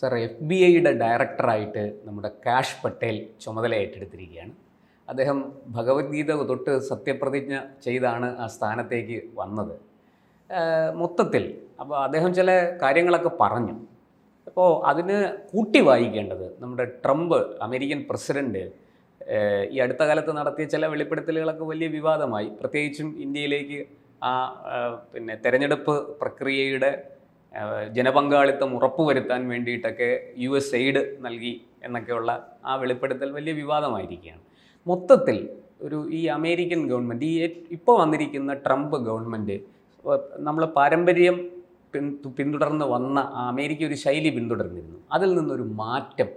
Sir F B ഐയുടെ ഡയറക്ടറായിട്ട് നമ്മുടെ cash Patel ചുമതല ഏറ്റെടുത്തിരിക്കുകയാണ് അദ്ദേഹം ഭഗവത്ഗീത തൊട്ട് സത്യപ്രതിജ്ഞ ചെയ്താണ് ആ സ്ഥാനത്തേക്ക് വന്നത്. മൊത്തത്തിൽ അപ്പോൾ അദ്ദേഹം ചില കാര്യങ്ങളൊക്കെ പറഞ്ഞു. അപ്പോൾ അതിന് കൂട്ടി വായിക്കേണ്ടത് നമ്മുടെ ട്രംപ് അമേരിക്കൻ പ്രസിഡന്റ് ഈ അടുത്ത കാലത്ത് നടത്തിയ ചില വെളിപ്പെടുത്തലുകളൊക്കെ വലിയ വിവാദമായി. പ്രത്യേകിച്ചും ഇന്ത്യയിലേക്ക് ആ പിന്നെ തെരഞ്ഞെടുപ്പ് പ്രക്രിയയുടെ ജനപങ്കാളിത്തം ഉറപ്പുവരുത്താൻ വേണ്ടിയിട്ടൊക്കെ യു എസ് എയ്ഡ് നൽകി എന്നൊക്കെയുള്ള ആ വെളിപ്പെടുത്തൽ വലിയ വിവാദമായിരിക്കുകയാണ്. മൊത്തത്തിൽ ഒരു ഈ അമേരിക്കൻ ഗവൺമെന്റ് ഈ ഇപ്പോൾ വന്നിരിക്കുന്ന ട്രംപ് ഗവൺമെന്റ് നമ്മൾ പാരമ്പര്യം പിൻ പിന്തുടർന്ന് വന്ന ആ അമേരിക്ക ഒരു ശൈലി പിന്തുടർന്നിരുന്നു. അതിൽ നിന്നൊരു മാറ്റം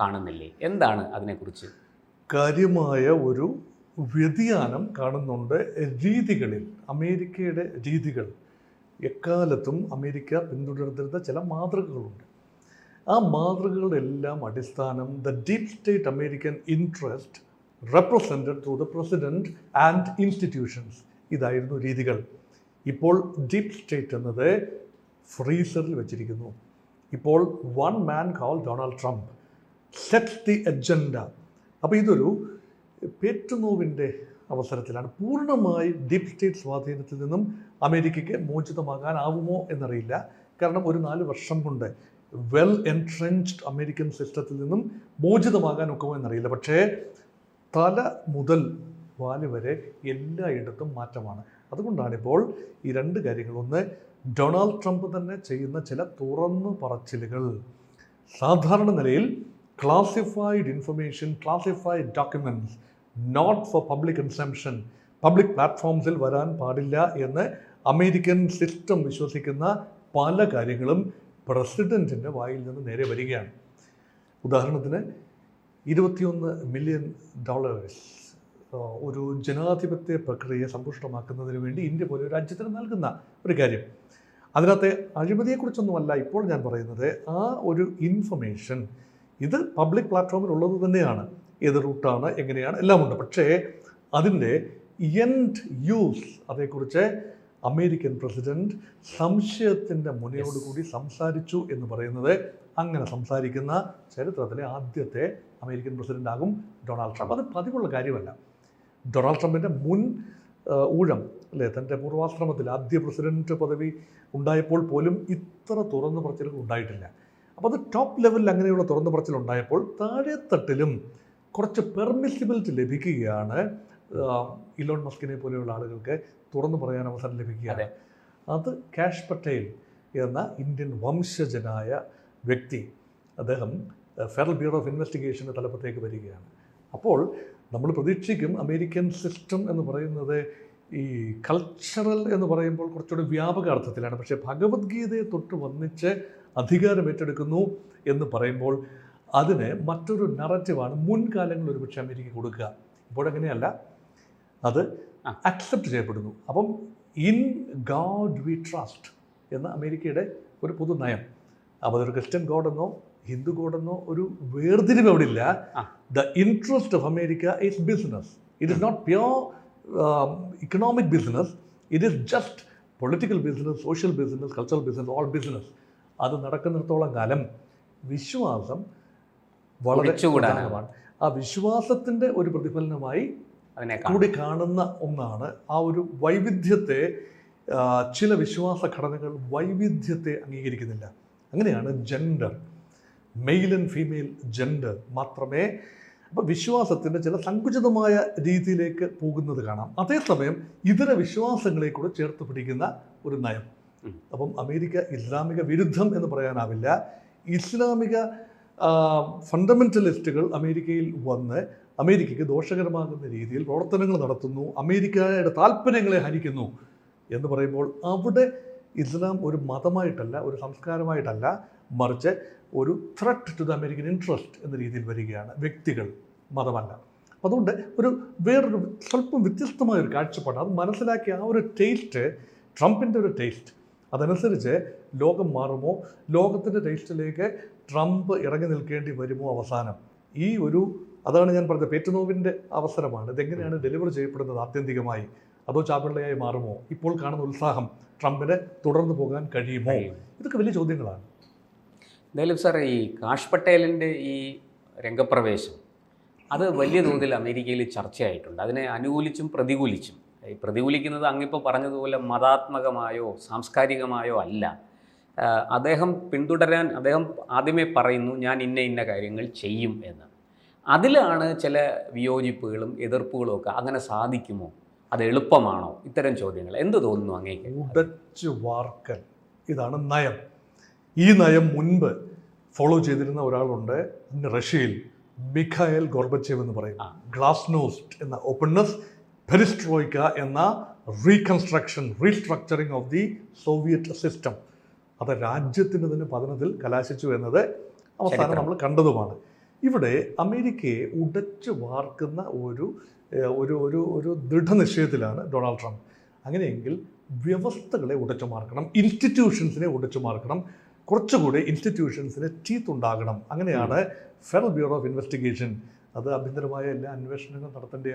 കാണുന്നില്ലേ? എന്താണ് അതിനെക്കുറിച്ച്? കാര്യമായ ഒരു വ്യതിയാനം കാണുന്നുണ്ട് രീതികളിൽ അമേരിക്കയുടെ രീതികൾ. എക്കാലത്തും അമേരിക്ക പിന്തുടർന്നിരുന്ന ചില മാതൃകകളുണ്ട്. ആ മാതൃകകളുടെ എല്ലാം അടിസ്ഥാനം the deep state American interest represented through the president and institutions ഇതായിരുന്നു രീതികൾ. ഇപ്പോൾ ഡീപ് സ്റ്റേറ്റ് എന്നത് ഫ്രീസറിൽ വെച്ചിരിക്കുന്നു. ഇപ്പോൾ one man call Donald Trump set the agenda അപ്പോൾ ഇതൊരു പേറ്റുനോവിന്റെ അവസരത്തിലാണ്. പൂർണമായി ഡീപ് സ്റ്റേറ്റ് സ്വാധീനത്തിൽ നിന്നും അമേരിക്കയ്ക്ക് മോചിതമാകാനാവുമോ എന്നറിയില്ല. കാരണം ഒരു നാല് വർഷം കൊണ്ട് വെൽ എൻട്രൻച്ച്ഡ് അമേരിക്കൻ സിസ്റ്റത്തിൽ നിന്നും മോചിതമാകാൻ ഒക്കുമോ എന്നറിയില്ല. പക്ഷേ തല മുതൽ വാൽ വരെ എല്ലായിടത്തും മാറ്റമാണ്. അതുകൊണ്ടാണിപ്പോൾ ഈ രണ്ട് കാര്യങ്ങൾ. ഒന്ന് ഡൊണാൾഡ് ട്രംപ് തന്നെ ചെയ്യുന്ന ചില തുറന്നു പറച്ചിലുകൾ. സാധാരണ നിലയിൽ classified information classified documents not for public consumption public പ്ലാറ്റ്ഫോംസിൽ വരാൻ പാടില്ല എന്ന് അമേരിക്കൻ സിസ്റ്റം വിശ്വസിക്കുന്ന പല കാര്യങ്ങളും പ്രസിഡന്റിന്റെ വായിൽ നിന്ന് നേരെ വരികയാണ്. ഉദാഹരണത്തിന് ഇരുപത്തിയൊന്ന് മില്യൺ ഡോളേഴ്സ് ഒരു ജനാധിപത്യ പ്രക്രിയയെ സമ്പുഷ്ടമാക്കുന്നതിന് വേണ്ടി ഇന്ത്യ പോലെ രാജ്യത്തിന് നൽകുന്ന ഒരു കാര്യം. അതിനകത്തെ അഴിമതിയെക്കുറിച്ചൊന്നുമല്ല ഇപ്പോൾ ഞാൻ പറയുന്നത്. ആ ഒരു ഇൻഫർമേഷൻ ഇത് പബ്ലിക് പ്ലാറ്റ്ഫോമിൽ ഉള്ളത് തന്നെയാണ്. ഏത് റൂട്ടാണ് എങ്ങനെയാണ് എല്ലാമുണ്ട്. പക്ഷേ അതിന്റെ എൻഡ് യൂസ് അതേക്കുറിച്ച് അമേരിക്കൻ പ്രസിഡന്റ് സംശയത്തിന്റെ മുനയോടുകൂടി സംസാരിച്ചു എന്ന് പറയുന്നത്. അങ്ങനെ സംസാരിക്കുന്ന ചരിത്രത്തിലെ ആദ്യത്തെ അമേരിക്കൻ പ്രസിഡന്റ് ആകും ഡൊണാൾഡ് ട്രംപ്. അത് പതിവുള്ള കാര്യമല്ല. ഡൊണാൾഡ് ട്രംപിന്റെ മുൻ ഊഴം അല്ലേ? തന്റെ പൂർവാശ്രമത്തിൽ ആദ്യ പ്രസിഡന്റ് പദവി ഉണ്ടായപ്പോൾ പോലും ഇത്ര തുറന്നു പറച്ചിലുകൾ ഉണ്ടായിട്ടില്ല. അപ്പോൾ അത് ടോപ്പ് ലെവലിൽ അങ്ങനെയുള്ള തുറന്നു പറച്ചിൽ ഉണ്ടായപ്പോൾ താഴെത്തട്ടിലും കുറച്ച് പെർമിസിബിലിറ്റി ലഭിക്കുകയാണ് ഇലോൺ മസ്കിനെ പോലെയുള്ള ആളുകൾക്ക് തുറന്നു പറയാൻ അവസരം ലഭിക്കുകയാണ്. അതെ. കാഷ് പട്ടേൽ എന്ന ഇന്ത്യൻ വംശജനായ വ്യക്തി അദ്ദേഹം ഫെഡറൽ ബ്യൂറോ ഓഫ് ഇൻവെസ്റ്റിഗേഷന്റെ തലപ്പത്തേക്ക് വരികയാണ്. അപ്പോൾ നമ്മൾ പ്രതീക്ഷിക്കും അമേരിക്കൻ സിസ്റ്റം എന്ന് പറയുന്നത് ഈ കൾച്ചറൽ എന്ന് പറയുമ്പോൾ കുറച്ചുകൂടി വ്യാപക അർത്ഥത്തിലാണ്. പക്ഷേ ഭഗവത്ഗീതയെ തൊട്ട് വന്നിച്ച് അധികാരം ഏറ്റെടുക്കുന്നു എന്ന് പറയുമ്പോൾ അതിന് മറ്റൊരു നററ്റീവാണ് മുൻകാലങ്ങളിൽ ഒരുപക്ഷെ അമേരിക്ക കൊടുക്കുക. ഇപ്പോഴങ്ങനെയല്ല. അത് അക്സെപ്റ്റ് ചെയ്യപ്പെടുന്നു. അപ്പം ഇൻ ഗാഡ് വി ട്രസ്റ്റ് എന്ന അമേരിക്കയുടെ ഒരു പൊതു നയം. അപ്പോൾ അതൊരു ക്രിസ്ത്യൻ ഗോഡെന്നോ ഹിന്ദു ഗോഡെന്നോ ഒരു വേർതിരിവ് അവിടെ ഇല്ല the interest of America is business it is not pure economic business it is just political business social business cultural business all business അത് നടക്കുന്നിടത്തോളം കാലം വിശ്വാസം വളരെ. പ്രധാനമാണ്. ആ വിശ്വാസത്തിന്റെ ഒരു പ്രതിഫലനമായി അതിനെ കൂടി കാണുന്ന ഒന്നാണ് ആ ഒരു വൈവിധ്യത്തെ ചില വിശ്വാസ ഘടനകൾ വൈവിധ്യത്തെ അംഗീകരിക്കുന്നില്ല. അങ്ങനെയാണ് gender male and female gender മാത്രമേ അപ്പോൾ വിശ്വാസത്തിന്റെ ചില സങ്കുചിതമായ രീതിയിലേക്ക് പോകുന്നത് കാണാം. അതേസമയം ഇതര വിശ്വാസങ്ങളെ കൂടെ ചേർത്ത് പിടിക്കുന്ന ഒരു നയം. അപ്പം അമേരിക്ക ഇസ്ലാമിക വിരുദ്ധം എന്ന് പറയാനാവില്ല. ഇസ്ലാമിക ഫണ്ടമെന്റലിസ്റ്റുകൾ അമേരിക്കയിൽ വന്ന് അമേരിക്കയ്ക്ക് ദോഷകരമാകുന്ന രീതിയിൽ പ്രവർത്തനങ്ങൾ നടത്തുന്നു അമേരിക്കയുടെ താല്പര്യങ്ങളെ ഹനിക്കുന്നു എന്ന് പറയുമ്പോൾ അവിടെ ഇസ്ലാം ഒരു മതമായിട്ടല്ല ഒരു സംസ്കാരമായിട്ടല്ല മറിച്ച് ഒരു threat to the American interest എന്ന രീതിയിൽ വരികയാണ് വ്യക്തികൾ മതമല്ല. അതുകൊണ്ട് ഒരു വേറൊരു സ്വല്പം വ്യത്യസ്തമായ ഒരു കാഴ്ചപ്പാട് അത് മനസ്സിലാക്കിയ ആ ഒരു ടേസ്റ്റ് ട്രംപിന്റെ ഒരു ടേസ്റ്റ് അതനുസരിച്ച് ലോകം മാറുമോ? ലോകത്തിന്റെ ടേസ്റ്റിലേക്ക് ട്രംപ് ഇറങ്ങി നിൽക്കേണ്ടി വരുമോ അവസാനം? ഈ ഒരു അതാണ് ഞാൻ പറഞ്ഞത് പേറ്റുനോവിന്റെ അവസരമാണ്. ഇതെങ്ങനെയാണ് ഡെലിവർ ചെയ്യപ്പെടുന്നത് ആത്യന്തികമായി? അതോ ചാപിള്ളയായി മാറുമോ? ഇപ്പോൾ കാണുന്ന ഉത്സാഹം ട്രംപിന് തുടർന്നു പോകാൻ കഴിയുമോ? ഇതൊക്കെ വലിയ ചോദ്യങ്ങളാണ്. എന്തായാലും സാറേ ഈ കാഷ് പട്ടേലിന്റെ ഈ രംഗപ്രവേശം അത് വലിയ തോതിൽ അമേരിക്കയിൽ ചർച്ചയായിട്ടുണ്ട്. അതിനെ അനുകൂലിച്ചും പ്രതികൂലിച്ചും. പ്രതികൂലിക്കുന്നത് അങ്ങിപ്പോൾ പറഞ്ഞതുപോലെ മതാത്മകമായോ സാംസ്കാരികമായോ അല്ല. അദ്ദേഹം പിന്തുടരാൻ അദ്ദേഹം ആദ്യമേ പറയുന്നു ഞാൻ ഇന്ന ഇന്ന കാര്യങ്ങൾ ചെയ്യും എന്ന്. അതിലാണ് ചില വിയോജിപ്പുകളും എതിർപ്പുകളും ഒക്കെ അങ്ങനെ സാധിക്കുമോ? അത് എളുപ്പമാണോ? ഇത്തരം ചോദ്യങ്ങൾ. എന്ത് തോന്നുന്നു അങ്ങേക്ക്? ഉടച്ചു വാർക്കൽ ഇതാണ് നയം. ഈ നയം മുൻപ് ഫോളോ ചെയ്തിരുന്ന ഒരാളുണ്ട് റഷ്യയിൽ മിഖായൽ ഗോർബച്ചേവ് എന്ന് പറയും. ഗ്ലാസ്നോസ്റ്റ് എന്ന ഓപ്പൺനെസ് പെരിസ്ട്രോയിക്ക എന്ന reconstruction restructuring of the Soviet system അത് രാജ്യത്തിന് തന്നെ പതനത്തിൽ കലാശിച്ചു എന്നത് അവസാനം നമ്മൾ കണ്ടതുമാണ്. ഇവിടെ അമേരിക്കയെ ഉടച്ചു വാർക്കുന്ന ഒരു ഒരു ഒരു ഒരു ദൃഢനിശ്ചയത്തിലാണ് ഡൊണാൾഡ് ട്രംപ്. അങ്ങനെയെങ്കിൽ വ്യവസ്ഥകളെ ഉടച്ചു മാർക്കണം ഇൻസ്റ്റിറ്റ്യൂഷൻസിനെ ഉടച്ചു മാർക്കണം കുറച്ചുകൂടി ഇൻസ്റ്റിറ്റ്യൂഷൻസിന് ചീത്തുണ്ടാകണം ഉണ്ടാകണം. അങ്ങനെയാണ് ഫെഡറൽ ബ്യൂറോ ഓഫ് ഇൻവെസ്റ്റിഗേഷൻ അത് ആഭ്യന്തരമായ എല്ലാ അന്വേഷണങ്ങളും നടത്തേണ്ട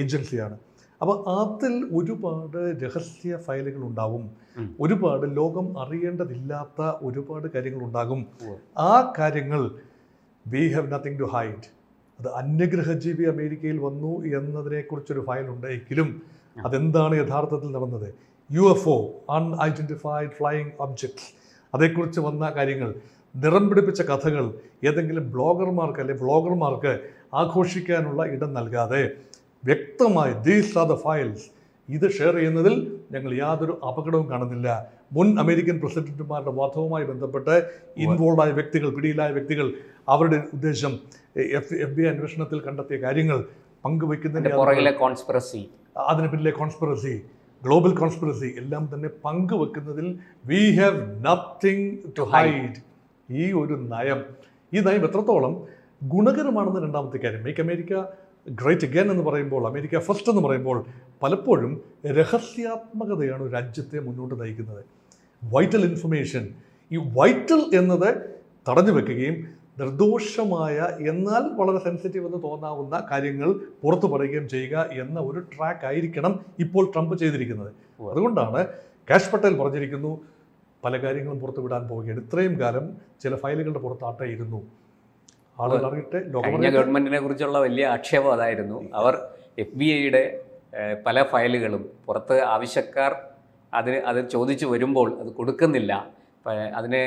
ഏജൻസിയാണ്. അപ്പോൾ അതിൽ ഒരുപാട് രഹസ്യ ഫയലുകൾ ഉണ്ടാവും. ഒരുപാട് ലോകം അറിയേണ്ടതില്ലാത്ത ഒരുപാട് കാര്യങ്ങൾ ഉണ്ടാകും. ആ കാര്യങ്ങൾ we have nothing to hide അത് അന്യഗ്രഹജീവി അമേരിക്കയിൽ വന്നു എന്നതിനെക്കുറിച്ചൊരു ഫയലുണ്ട് എങ്കിലും അതെന്താണ് യഥാർത്ഥത്തിൽ നടന്നത്? U F O unidentified flying objects അതേക്കുറിച്ച് വന്ന കാര്യങ്ങൾ നിറം പിടിപ്പിച്ച കഥകൾ ഏതെങ്കിലും ബ്ലോഗർമാർക്ക് അല്ലെങ്കിൽ വ്ളോഗർമാർക്ക് ആഘോഷിക്കാനുള്ള ഇടം നൽകാതെ വ്യക്തമായി ദീസ് ആർ ദ ഫയൽസ് ഇത് ഷെയർ ചെയ്യുന്നതിൽ ഞങ്ങൾ യാതൊരു അപകടവും കാണുന്നില്ല. മുൻ അമേരിക്കൻ പ്രസിഡന്റുമാരുടെ വധവുമായി ബന്ധപ്പെട്ട് ഇൻവോൾവ് ആയ വ്യക്തികൾ പിടിയിലായ വ്യക്തികൾ അവരുടെ ഉദ്ദേശം എഫ് എഫ് ബി ഐ അന്വേഷണത്തിൽ കണ്ടെത്തിയ കാര്യങ്ങൾ പങ്കുവെക്കുന്നതിന്റെ കോൺസ്പിറസി അതിന് പിന്നിലെ കോൺസ്പിറസി ഗ്ലോബൽ കോൺസ്പിറസി എല്ലാം തന്നെ പങ്കുവെക്കുന്നതിൽ we have nothing to hide ഈ ഒരു നയം ഈ നയം എത്രത്തോളം ഗുണകരമാണെന്ന് രണ്ടാമത്തെ കാര്യം. മേക്ക് അമേരിക്ക ഗ്രേറ്റ് അഗൈൻ എന്ന് പറയുമ്പോൾ അമേരിക്ക ഫസ്റ്റ് എന്ന് പറയുമ്പോൾ പലപ്പോഴും രഹസ്യാത്മകതയാണ് രാജ്യത്തെ മുന്നോട്ട് നയിക്കുന്നത്. വൈറ്റൽ ഇൻഫർമേഷൻ ഈ വൈറ്റൽ എന്നത് തടഞ്ഞു വെക്കുകയും നിർദോഷമായ എന്നാൽ വളരെ സെൻസിറ്റീവ് എന്ന് തോന്നാവുന്ന കാര്യങ്ങൾ പുറത്തു പറയുകയും ചെയ്യുക എന്ന ഒരു ട്രാക്ക് ആയിരിക്കണം ഇപ്പോൾ ട്രംപ് ചെയ്തിരിക്കുന്നത്. അതുകൊണ്ടാണ് കാഷ് പട്ടേൽ പറഞ്ഞിരിക്കുന്നു പല കാര്യങ്ങളും പുറത്തു വിടാൻ പോവുകയാണ്. ഇത്രയും കാലം ചില ഫയലുകളുടെ പുറത്ത് ആട്ടയിരുന്നു ആളുകൾ അറിയട്ടെ കഴിഞ്ഞ. ഗവൺമെന്റിനെ കുറിച്ചുള്ള വലിയ ആക്ഷേപം അതായിരുന്നു. അവർ എഫ് ബി ഐയുടെ പല ഫയലുകളും പുറത്ത് ആവശ്യക്കാർ അതിന് അത് ചോദിച്ചു വരുമ്പോൾ അത് കൊടുക്കുന്നില്ല. അതിന്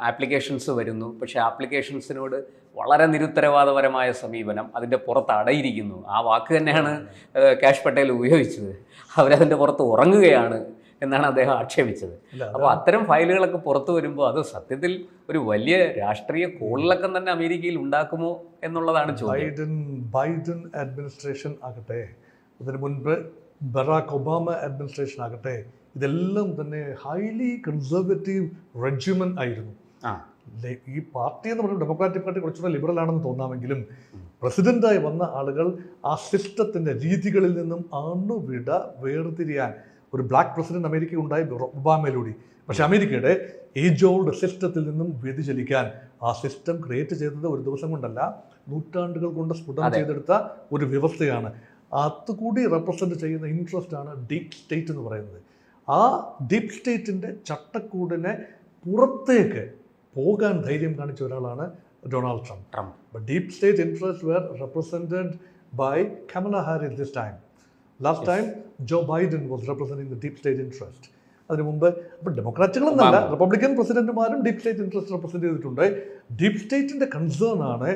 ആപ്ലിക്കേഷൻസ് വരുന്നു. പക്ഷേ ആപ്ലിക്കേഷൻസിനോട് വളരെ നിരുത്തരവാദപരമായ സമീപനം അതിന്റെ പുറത്ത് അടയിരിക്കുന്നു. ആ വാക്ക് തന്നെയാണ് കാഷ് പട്ടേൽ ഉപയോഗിച്ചത്. അവരതിന്റെ പുറത്ത് ഉറങ്ങുകയാണ്. എന്നാണ് അദ്ദേഹം ആക്ഷേപിച്ചത്. അപ്പോൾ അത്തരം ഫയലുകളൊക്കെ പുറത്തു വരുമ്പോൾ അത് സത്യത്തിൽ ഒരു വലിയ രാഷ്ട്രീയ കോളിളക്കം തന്നെ അമേരിക്കയിൽ ഉണ്ടാക്കുമോ എന്നുള്ളതാണ് ചോദ്യം. ബൈഡൻ ബൈഡൻ അഡ്മിനിസ്ട്രേഷൻ ആകട്ടെ അതിന് മുൻപ് ബറാക്ക് ഒബാമ അഡ്മിനിസ്ട്രേഷൻ ആകട്ടെ ഇതെല്ലാം തന്നെ ഹൈലി കൺസർവേറ്റീവ് റെജ്യുമൻ ആയിരുന്നു. ഈ പാർട്ടി എന്ന് പറയുന്നത് ഡെമോക്രാറ്റിക് പാർട്ടി കുറച്ചുകൂടെ ലിബറൽ ആണെന്ന് തോന്നാമെങ്കിലും പ്രസിഡന്റായി വന്ന ആളുകൾ ആ സിസ്റ്റത്തിന്റെ രീതികളിൽ നിന്നും അണുവിട വേർതിരിയാൻ ഒരു ബ്ലാക്ക് പ്രസിഡന്റ് അമേരിക്ക ഉണ്ടായി ഒബാമയിലൂടെ. പക്ഷെ അമേരിക്കയുടെ ഏജ് ഓൾഡ് സിസ്റ്റത്തിൽ നിന്നും വ്യതിചലിക്കാൻ ആ സിസ്റ്റം ക്രിയേറ്റ് ചെയ്തത് ഒരു ദിവസം കൊണ്ടല്ല നൂറ്റാണ്ടുകൾ കൊണ്ട് സ്ഫുടം. ചെയ്തെടുത്ത ഒരു വ്യവസ്ഥയാണ്. അതുകൂടി റെപ്രസെന്റ് ചെയ്യുന്ന ഇൻട്രസ്റ്റ് ആണ് ഡീപ് സ്റ്റേറ്റ് എന്ന് പറയുന്നത്. ആ ഡീപ് സ്റ്റേറ്റിന്റെ ചട്ടക്കൂടിനെ പുറത്തേക്ക് പോകാൻ ധൈര്യം കാണിച്ച ഒരാളാണ് Donald Trump. Trump. But deep state interests were represented by Kamala this this time. Time Joe Biden was was the deep state interest. അതിന് മുമ്പ് അപ്പോൾ ഡെമോക്രാറ്റുകളെന്നല്ല. റിപ്പബ്ലിക്കൻ പ്രസിഡന്റുമാരും ഡീപ് സ്റ്റേറ്റ് ഇൻട്രസ്റ്റ് റെപ്രസെന്റ് ചെയ്തിട്ടുണ്ട് ഡീപ് സ്റ്റേറ്റിന്റെ കൺസേൺ ആണ്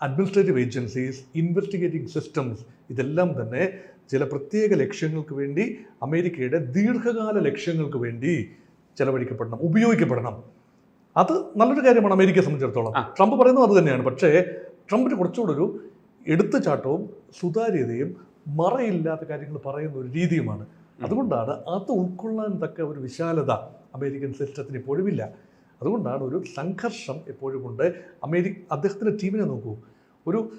അഡ്മിനിസ്ട്രേറ്റീവ് ഏജൻസീസ് ഇൻവെസ്റ്റിഗേറ്റിംഗ് സിസ്റ്റംസ് ഇതെല്ലാം തന്നെ ചില പ്രത്യേക ലക്ഷ്യങ്ങൾക്ക് വേണ്ടി അമേരിക്കയുടെ ദീർഘകാല ലക്ഷ്യങ്ങൾക്ക് വേണ്ടി ചെലവഴിക്കപ്പെടണം ഉപയോഗിക്കപ്പെടണം അത് നല്ലൊരു കാര്യമാണ് അമേരിക്കയെ സംബന്ധിച്ചിടത്തോളം. ട്രംപ് പറയുന്നത് അത് തന്നെയാണ് പക്ഷേ ട്രംപിന് കുറച്ചുകൂടെ ഒരു എടുത്തുചാട്ടവും സുതാര്യതയും മറയില്ലാത്ത കാര്യങ്ങൾ പറയുന്ന ഒരു രീതിയുമാണ്. അതുകൊണ്ടാണ് അത് ഉൾക്കൊള്ളാൻ തക്ക ഒരു വിശാലത അമേരിക്കൻ സിസ്റ്റത്തിന് ഇപ്പോഴും ഇല്ല അതുകൊണ്ടാണ് ഒരു സംഘർഷം എപ്പോഴും ഉണ്ട്. അമേരിക്ക അദ്ദേഹത്തിന്റെ ടീമിനെ നോക്കൂ. ഒരു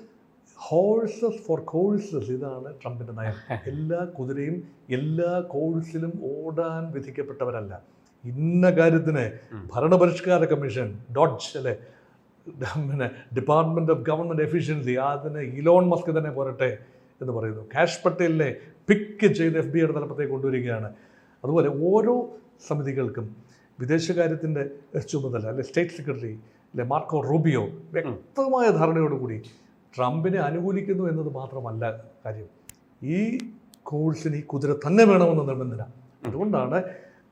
ഹോഴ്സസ് ഫോർ കോഴ്സസ് ഇതാണ് ട്രംപിന്റെ നയം. എല്ലാ കുതിരയും എല്ലാ കോഴ്സിലും ഓടാൻ വിധിക്കപ്പെട്ടവരല്ല. ഇന്ന കാര്യത്തിന് ഭരണപരിഷ്കാര കമ്മീഷൻ ഡോഡ്ജ് അല്ലെ? പിന്നെ ഡിപ്പാർട്ട്മെന്റ് ഓഫ് ഗവൺമെന്റ് എഫിഷ്യൻസി അതിന് ഇലോൺ മസ്ക് തന്നെ പോരട്ടെ. എന്ന് പറയുന്നു. കാഷ് പട്ടേലിനെ പിക്ക് ചെയ്ത് എഫ് ബി ഐയുടെ തലപ്പത്തേക്ക് കൊണ്ടുവരികയാണ്. അതുപോലെ ഓരോ സമിതികൾക്കും വിദേശകാര്യത്തിന്റെ ചുമതല അല്ലെ സ്റ്റേറ്റ് സെക്രട്ടറി അല്ലെ മാർക്കോ റൂബിയോ വ്യക്തമായ ധാരണയോടുകൂടി ട്രംപിനെ അനുകൂലിക്കുന്നു എന്നത് മാത്രമല്ല കാര്യം. ഈ കോഴ്സിന് ഈ കുതിര തന്നെ വേണമെന്ന് നിർബന്ധന. അതുകൊണ്ടാണ്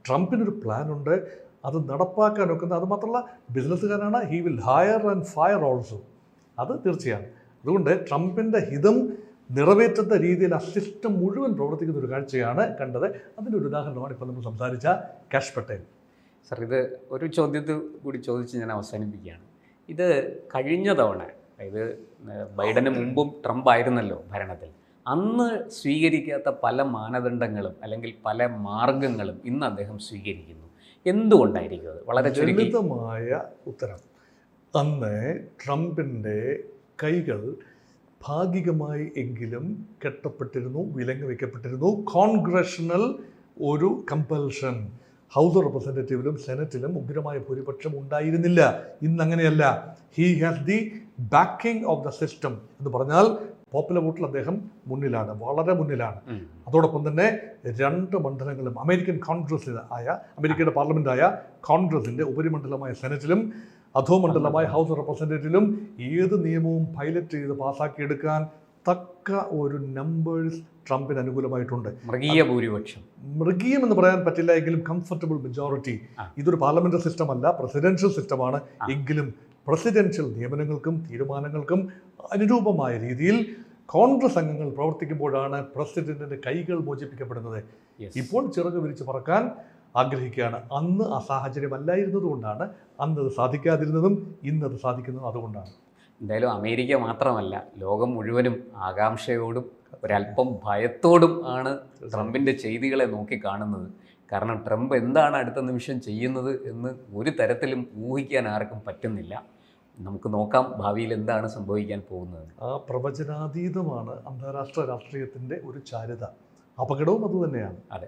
ട്രംപിനൊരു പ്ലാനുണ്ട്. അത് നടപ്പാക്കാൻ ഒക്കുന്ന അത് മാത്രമല്ല ബിസിനസ്സുകാരാണ്. He will hire and fire also അത് തീർച്ചയാണ്. അതുകൊണ്ട് ട്രംപിന്റെ ഹിതം നിറവേറ്റുന്ന രീതിയിൽ ആ സിസ്റ്റം മുഴുവൻ പ്രവർത്തിക്കുന്ന ഒരു കാഴ്ചയാണ് കണ്ടത്. അതിന്റെ ഒരു ഉദാഹരണമാണ് ഇപ്പോൾ നമ്മൾ സംസാരിച്ച കാഷ് പട്ടേൽ. സർ ഇത് ഒരു ചോദ്യത്തിൽ കൂടി ചോദിച്ച് ഞാൻ അവസാനിപ്പിക്കുകയാണ്. ഇത് കഴിഞ്ഞ തവണ അതായത് ബൈഡന് മുമ്പും ട്രംപ് ആയിരുന്നല്ലോ ഭരണത്തിൽ. അന്ന് സ്വീകരിക്കാത്ത പല മാനദണ്ഡങ്ങളും അല്ലെങ്കിൽ പല മാർഗങ്ങളും ഇന്ന് അദ്ദേഹം സ്വീകരിക്കുന്നു. എന്തുകൊണ്ടായിരിക്കും അത്? വളരെ ലളിതമായ ഉത്തരം. അന്ന് ട്രംപിന്റെ കൈകൾ ഭാഗികമായി എങ്കിലും കെട്ടപ്പെട്ടിരുന്നു വിലങ്ങ് വയ്ക്കപ്പെട്ടിരുന്നു കോൺഗ്രഷണൽ ഒരു കമ്പൽഷൻ ഹൗസ് ഓഫ് റെപ്രസെന്റേറ്റീവിലും സെനറ്റിലും ഉഗ്രമായ ഭൂരിപക്ഷം ഉണ്ടായിരുന്നില്ല. ഇന്ന് അങ്ങനെയല്ല he has the backing of the system എന്ന് പറഞ്ഞാൽ പോപ്പുലർ വോട്ടിൽ അദ്ദേഹം മുന്നിലാണ് വളരെ മുന്നിലാണ്. അതോടൊപ്പം തന്നെ രണ്ട് മണ്ഡലങ്ങളും അമേരിക്കൻ കോൺഗ്രസ് ആയ അമേരിക്കയുടെ പാർലമെന്റായ കോൺഗ്രസിന്റെ ഉപരിമണ്ഡലമായ സെനറ്റിലും അധോമണ്ഡലമായ ഹൗസ് റെപ്രസെന്റേറ്റീവിലും ഏത് നിയമവും പൈലറ്റ് ചെയ്ത് പാസ്സാക്കിയെടുക്കാൻ തക്ക ഒരു നമ്പേഴ്സ് ട്രംപിന് അനുകൂലമായിട്ടുണ്ട്. മൃഗീയ ഭൂരിപക്ഷം. മൃഗീയം എന്ന് പറയാൻ പറ്റില്ല എങ്കിലും കംഫർട്ടബിൾ മെജോറിറ്റി ഇതൊരു പാർലമെന്ററി സിസ്റ്റം അല്ല പ്രസിഡൻഷ്യൽ സിസ്റ്റമാണ് എങ്കിലും പ്രസിഡൻഷ്യൽ നിയമനങ്ങൾക്കും തീരുമാനങ്ങൾക്കും അനുരൂപമായ രീതിയിൽ കോൺഗ്രസ് അംഗങ്ങൾ പ്രവർത്തിക്കുമ്പോഴാണ് പ്രസിഡന്റിന്റെ കൈകൾ മോചിപ്പിക്കപ്പെടുന്നത്. ഇപ്പോൾ ചിറക് വിരിച്ച് പറക്കാൻ ആഗ്രഹിക്കുകയാണ്. അന്ന് ആ സാഹചര്യം അല്ലായിരുന്നതുകൊണ്ടാണ് അന്ന് അത് സാധിക്കാതിരുന്നതും ഇന്നത് സാധിക്കുന്നതും അതുകൊണ്ടാണ്. എന്തായാലും അമേരിക്ക മാത്രമല്ല ലോകം മുഴുവനും ആകാംക്ഷയോടും ഒരല്പം ഭയത്തോടും ആണ് ട്രംപിന്റെ ചെയ്തികളെ നോക്കി കാണുന്നത്. കാരണം ട്രംപ് എന്താണ് അടുത്ത നിമിഷം ചെയ്യുന്നത് എന്ന് ഒരു തരത്തിലും ഊഹിക്കാൻ ആർക്കും പറ്റുന്നില്ല. നമുക്ക് നോക്കാം ഭാവിയിൽ എന്താണ് സംഭവിക്കാൻ പോകുന്നത്. ആ പ്രവചനാതീതമാണ് അന്താരാഷ്ട്ര രാഷ്ട്രീയത്തിന്റെ ഒരു ചാരുത. അപകടവും അതുതന്നെയാണ്. അതെ.